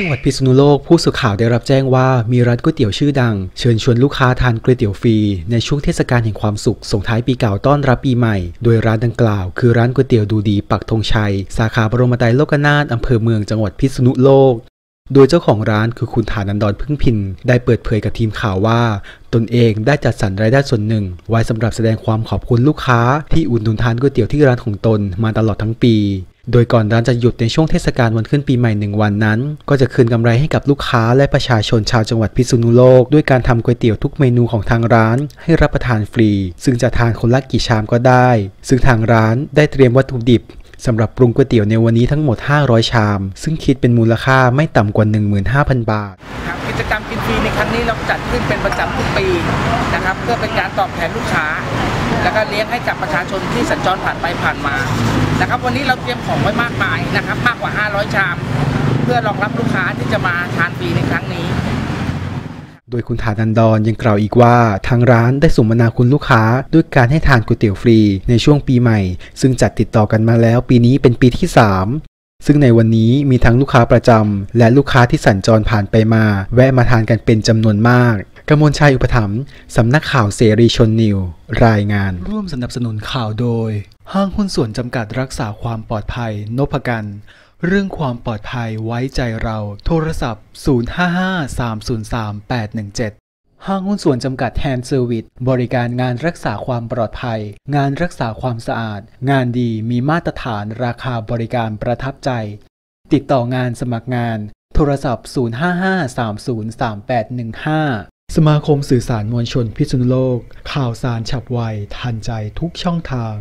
ังหวัดพิษณุโลกผู้สื่อข่าวได้รับแจ้งว่ามีร้านก๋วยเตี๋ยวชื่อดัง เชิญชวนลูกค้าทานก๋วยเตี๋ยวฟรีในช่วงเทศกาลแห่งความสุขส่งท้ายปีเก่าต้อนรับปีใหม่ โดยร้านดังกล่าวคือร้านก๋วยเตี๋ยวดูดีปักธงชัย สาขาบรมไตรโลกนาถอำเภอเมืองจังหวัดพิษณุโลกโดยเจ้าของร้านคือคุณฐานันดรพึ่งพินได้เปิดเผยกับทีมข่าวว่า ตนเองได้จัดสรรรายได้ส่วนหนึ่ง ไว้สำหรับแสดงความขอบคุณลูกค้าที่อุดหนุนทานก๋วยเตี๋ยวที่ร้านของตนมาตลอดทั้งปีโดยก่อนร้านจะหยุดในช่วงเทศกาลวันขึ้นปีใหม่หนึ่งวันนั้น ก็จะคืนกำไรให้กับลูกค้าและประชาชนชาวจังหวัดพิษณุโลก ด้วยการทำก๋วยเตี๋ยวทุกเมนูของทางร้าน ให้รับประทานฟรี ซึ่งจะทานคนละกี่ชามก็ได้ ซึ่งทางร้านได้เตรียมวัตถุดิบสำหรับปรุงก๋วยเตี๋ยวในวันนี้ทั้งหมด 500 ชาม ซึ่งคิดเป็นมูลค่าไม่ต่ำกว่า 15,000 บาทครับกิจกรรมกินฟรีในครั้งนี้เราจัดขึ้นเป็นประจำทุกปีนะครับเพื่อเป็นการตอบแทนลูกค้า แล้วก็เลี้ยงให้กับประชาชนที่สัญจรผ่านไปผ่านมา นะครับ วันนี้เราเตรียมของไว้มากมายนะครับ มากกว่า 500 ชาม เพื่อรองรับลูกค้าที่จะมาทานฟรีในครั้งนี้ โดยคุณฐานันดรยังกล่าวอีกว่า ทางร้านได้สมนาคุณลูกค้าด้วยการให้ทานก๋วยเตี๋ยวฟรีในช่วงปีใหม่ ซึ่งจัดติดต่อกันมาแล้วปีนี้เป็นปีที่ 3ซึ่งในวันนี้มีทั้งลูกค้าประจำและลูกค้าที่สัญจรผ่านไปมา แวะมาทานกันเป็นจำนวนมาก กมลชัยอุปถัมภ์สำนักข่าวเสรีชนนิว รายงาน ร่วมสนับสนุนข่าวโดย ห้างหุ้นส่วนจำกัดรักษาความปลอดภัย นพกัน เรื่องความปลอดภัยไว้ใจเรา โทรศัพท์ 055-303-817ห้างหุ้นส่วนจำกัดแฮนด์เซอร์วิสบริการงานรักษาความปลอดภัย งานรักษาความสะอาด งานดีมีมาตรฐานราคาบริการประทับใจ ติดต่องานสมัครงาน โทรศัพท์ 055-303815 สมาคมสื่อสารมวลชนพิษณุโลก ข่าวสารฉับไว ทันใจทุกช่องทาง